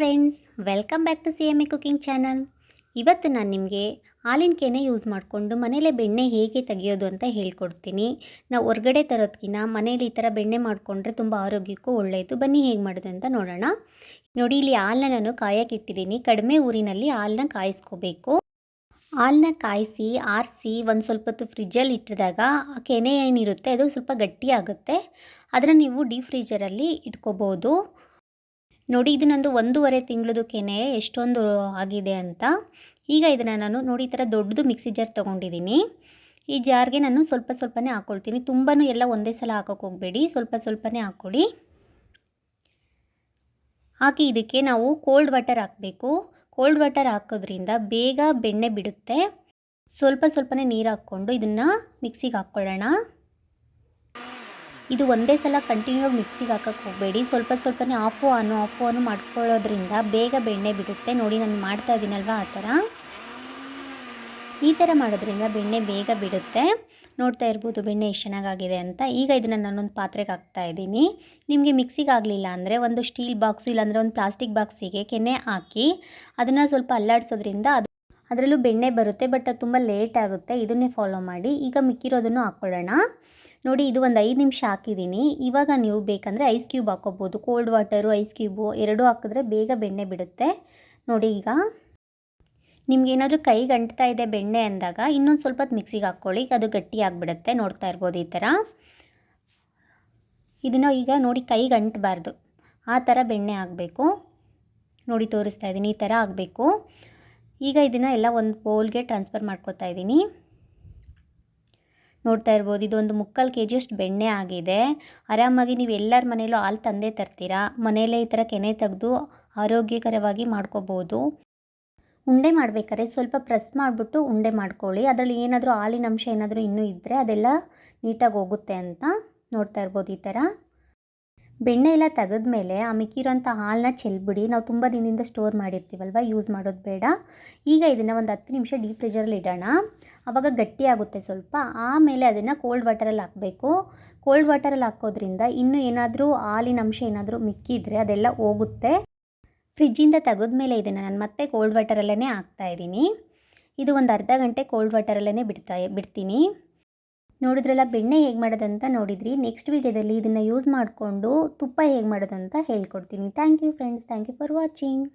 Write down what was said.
Friends welcome back to C M A cooking channel ಇವತ್ತು ನಾನು ನಿಮಗೆ ಹಾಲಿನ ಕೆನೆ ಯೂಸ್ ಮಾಡಿಕೊಂಡು ಮನೇಲೆ ಬೆಣ್ಣೆ ಹೇಗೆ ತೆಗೆಯೋದು ಅಂತ ಹೇಳ್ಕೊಡ್ತೀನಿ. ನಾವು ಹೊರ್ಗಡೆ ತರೋದ್ಕಿಂತ ಮನೇಲಿ ಈ ಥರ ಬೆಣ್ಣೆ ಮಾಡಿಕೊಂಡ್ರೆ ತುಂಬ ಆರೋಗ್ಯಕ್ಕೂ ಒಳ್ಳೆಯದು ಬನ್ನಿ ಹೇಗೆ ಮಾಡೋದು ಅಂತ ನೋಡೋಣ. ನೋಡಿ, ಇಲ್ಲಿ ಹಾಲನ್ನ ನಾನು ಕಾಯಕ್ಕೆ ಇಟ್ಟಿದ್ದೀನಿ. ಕಡಿಮೆ ಊರಿನಲ್ಲಿ ಹಾಲನ್ನ ಕಾಯಿಸ್ಕೋಬೇಕು. ಹಾಲನ್ನ ಕಾಯಿಸಿ, ಆರಿಸಿ ಒಂದು ಸ್ವಲ್ಪ ಹೊತ್ತು ಫ್ರಿಜ್ಜಲ್ಲಿ ಇಟ್ಟಿದಾಗ ಆ ಕೆನೆ ಏನಿರುತ್ತೆ ಅದು ಸ್ವಲ್ಪ ಗಟ್ಟಿ ಆಗುತ್ತೆ. ಅದನ್ನು ನೀವು ಡೀಪ್ ಫ್ರೀಜರಲ್ಲಿ ಇಟ್ಕೋಬೋದು. ನೋಡಿ, ಇದು ನಂದು ಒಂದೂವರೆ ತಿಂಗಳದಕ್ಕೇನೆ ಕೆನೆ ಎಷ್ಟೊಂದು ಆಗಿದೆ ಅಂತ. ಈಗ ಇದನ್ನು ನಾನು ನೋಡಿ, ಈ ಥರ ದೊಡ್ಡದು ಮಿಕ್ಸಿ ಜಾರ್ ತೊಗೊಂಡಿದ್ದೀನಿ ಈ ಜಾರ್ಗೆ ನಾನು ಸ್ವಲ್ಪ ಸ್ವಲ್ಪನೇ ಹಾಕ್ಕೊಳ್ತೀನಿ ತುಂಬಾ ಎಲ್ಲ ಒಂದೇ ಸಲ ಹಾಕೋಕೆ ಹೋಗಬೇಡಿ. ಸ್ವಲ್ಪ ಸ್ವಲ್ಪನೇ ಹಾಕ್ಕೊಳ್ಳಿ ಹಾಕಿ ಇದಕ್ಕೆ ನಾವು ಕೋಲ್ಡ್ ವಾಟರ್ ಹಾಕಬೇಕು. ಕೋಲ್ಡ್ ವಾಟರ್ ಹಾಕೋದ್ರಿಂದ ಬೇಗ ಬೆಣ್ಣೆ ಬಿಡುತ್ತೆ. ಸ್ವಲ್ಪ ಸ್ವಲ್ಪನೇ ನೀರು ಹಾಕ್ಕೊಂಡು ಇದನ್ನು ಮಿಕ್ಸಿಗೆ ಹಾಕ್ಕೊಳ್ಳೋಣ. ಇದು ಒಂದೇ ಸಲ ಕಂಟಿನ್ಯೂ ಆಗಿ ಮಿಕ್ಸಿಗೆ ಹಾಕಕ್ಕೆ ಹೋಗಬೇಡಿ. ಸ್ವಲ್ಪ ಸ್ವಲ್ಪನೇ ಆಫು, ಆನು ಆಫು, ಆನು ಮಾಡ್ಕೊಳ್ಳೋದ್ರಿಂದ ಬೇಗ ಬೆಣ್ಣೆ ಬಿಡುತ್ತೆ. ನೋಡಿ ನಾನು ಮಾಡ್ತಾ ಇದ್ದೀನಲ್ವ ಆ ಥರ? ಈ ಥರ ಮಾಡೋದ್ರಿಂದ ಬೆಣ್ಣೆ ಬೇಗ ಬಿಡುತ್ತೆ. ನೋಡ್ತಾ ಇರ್ಬೋದು ಬೆಣ್ಣೆ ಎಷ್ಟು ಚೆನ್ನಾಗಾಗಿದೆ ಅಂತ. ಈಗ ಇದನ್ನು ನಾನೊಂದು ಪಾತ್ರೆಗೆ ಹಾಕ್ತಾ ಇದ್ದೀನಿ. ನಿಮಗೆ ಮಿಕ್ಸಿಗೆ ಆಗಲಿಲ್ಲ ಅಂದರೆ ಒಂದು ಸ್ಟೀಲ್ ಬಾಕ್ಸು ಇಲ್ಲಾಂದರೆ ಒಂದು ಪ್ಲಾಸ್ಟಿಕ್ ಬಾಕ್ಸಿಗೆ ಕೆನೆ ಹಾಕಿ ಅದನ್ನು ಸ್ವಲ್ಪ ಅಲ್ಲಾಡಿಸೋದ್ರಿಂದ ಅದು ಅದರಲ್ಲೂ ಬೆಣ್ಣೆ ಬರುತ್ತೆ, ಬಟ್ ಅದು ತುಂಬ ಲೇಟ್ ಆಗುತ್ತೆ. ಇದನ್ನೇ ಫಾಲೋ ಮಾಡಿ. ಈಗ ಮಿಕ್ಕಿರೋದನ್ನು ಹಾಕ್ಕೊಳ್ಳೋಣ. ನೋಡಿ, ಇದು ಒಂದು ಐದು ನಿಮಿಷ ಹಾಕಿದ್ದೀನಿ ಇವಾಗ ನೀವು ಬೇಕಂದರೆ ಐಸ್ ಕ್ಯೂಬ್ ಹಾಕೋಬೋದು. ಕೋಲ್ಡ್ ವಾಟರು, ಐಸ್ ಕ್ಯೂಬು ಎರಡೂ ಹಾಕಿದ್ರೆ ಬೇಗ ಬೆಣ್ಣೆ ಬಿಡುತ್ತೆ. ನೋಡಿ ಈಗ. ನಿಮ್ಗೇನಾದರೂ ಕೈಗೆ ಅಂಟ್ತಾ ಇದೆ ಬೆಣ್ಣೆ ಅಂದಾಗ ಇನ್ನೊಂದು ಸ್ವಲ್ಪ ಮಿಕ್ಸಿಗೆ ಹಾಕ್ಕೊಳ್ಳಿ. ಅದು ಗಟ್ಟಿ ಆಗಿಬಿಡುತ್ತೆ ನೋಡ್ತಾ ಇರ್ಬೋದು ಈ ಥರ ಇದನ್ನು ಈಗ ನೋಡಿ ಕೈಗೆ ಅಂಟಬಾರ್ದು ಆ ಥರ ಬೆಣ್ಣೆ ಆಗಬೇಕು ನೋಡಿ, ತೋರಿಸ್ತಾ ಇದ್ದೀನಿ ಈ ಥರ ಆಗಬೇಕು ಈಗ ಇದನ್ನು ಎಲ್ಲ ಒಂದು ಬೌಲ್ಗೆ ಟ್ರಾನ್ಸ್ಫರ್ ಮಾಡ್ಕೋತಾ ಇದ್ದೀನಿ ನೋಡ್ತಾ ಇರ್ಬೋದು. ಇದೊಂದು ಮುಕ್ಕಾಲು ಕೆ ಜಿಯಷ್ಟು ಬೆಣ್ಣೆ ಆಗಿದೆ. ಆರಾಮಾಗಿ ನೀವು ಎಲ್ಲರ ಮನೇಲೂ ಹಾಲು ತಂದೇ ತರ್ತೀರಾ? ಮನೆಯಲ್ಲೇ ಈ ಥರ ಕೆನೆ ತೆಗೆದು ಆರೋಗ್ಯಕರವಾಗಿ ಮಾಡ್ಕೋಬೋದು. ಉಂಡೆ ಮಾಡಬೇಕಾದ್ರೆ ಸ್ವಲ್ಪ ಪ್ರೆಸ್ ಮಾಡಿಬಿಟ್ಟು ಉಂಡೆ ಮಾಡ್ಕೊಳ್ಳಿ. ಅದರಲ್ಲಿ ಏನಾದರೂ ಹಾಲಿನ ಅಂಶ ಏನಾದರೂ ಇನ್ನೂ ಇದ್ದರೆ ಅದೆಲ್ಲ ನೀಟಾಗಿ ಹೋಗುತ್ತೆ ಅಂತ ನೋಡ್ತಾ ಇರ್ಬೋದು ಈ ಥರ ಬೆಣ್ಣೆ ಎಲ್ಲ ತೆಗೆದ್ಮೇಲೆ ಆ ಮಿಕ್ಕಿರೋಂಥ ಹಾಲನ್ನ ಚೆಲ್ಬಿಡಿ. ನಾವು ತುಂಬ ದಿನದಿಂದ ಸ್ಟೋರ್ ಮಾಡಿರ್ತೀವಲ್ವ ಯೂಸ್ ಮಾಡೋದು ಬೇಡ. ಈಗ ಇದನ್ನು ಒಂದು ಹತ್ತು ನಿಮಿಷ ಡೀಪ್ ಫ್ರಿಜರಲ್ಲಿ ಇಡೋಣ. ಆವಾಗ ಗಟ್ಟಿ ಆಗುತ್ತೆ ಸ್ವಲ್ಪ. ಆಮೇಲೆ ಅದನ್ನು ಕೋಲ್ಡ್ ವಾಟರಲ್ಲಿ ಹಾಕಬೇಕು. ಕೋಲ್ಡ್ ವಾಟರಲ್ಲಿ ಹಾಕೋದ್ರಿಂದ ಇನ್ನೂ ಏನಾದರೂ ಹಾಲಿನ ಅಂಶ ಏನಾದರೂ ಮಿಕ್ಕಿದ್ರೆ ಅದೆಲ್ಲ ಹೋಗುತ್ತೆ. ಫ್ರಿಜ್ಜಿಂದ ತೆಗೆದ್ಮೇಲೆ ಇದನ್ನು ನಾನು ಮತ್ತೆ ಕೋಲ್ಡ್ ವಾಟರಲ್ಲೇ ಹಾಕ್ತಾಯಿದ್ದೀನಿ ಇದು ಒಂದು ಅರ್ಧ ಗಂಟೆ ಕೋಲ್ಡ್ ವಾಟರಲ್ಲೇ ಬಿಡ್ತಾ, ಬಿಡ್ತೀನಿ. ನೋಡಿದ್ರಲ್ಲ ಬೆಣ್ಣೆ ಹೇಗೆ ಮಾಡೋದಂತ ನೋಡಿದ್ರಿ. ನೆಕ್ಸ್ಟ್ ವೀಡಿಯೋದಲ್ಲಿ ಇದನ್ನು ಯೂಸ್ ಮಾಡಿಕೊಂಡು ತುಪ್ಪ ಹೇಗೆ ಮಾಡೋದಂತ ಹೇಳ್ಕೊಡ್ತೀನಿ. Thank you friends thank you for watching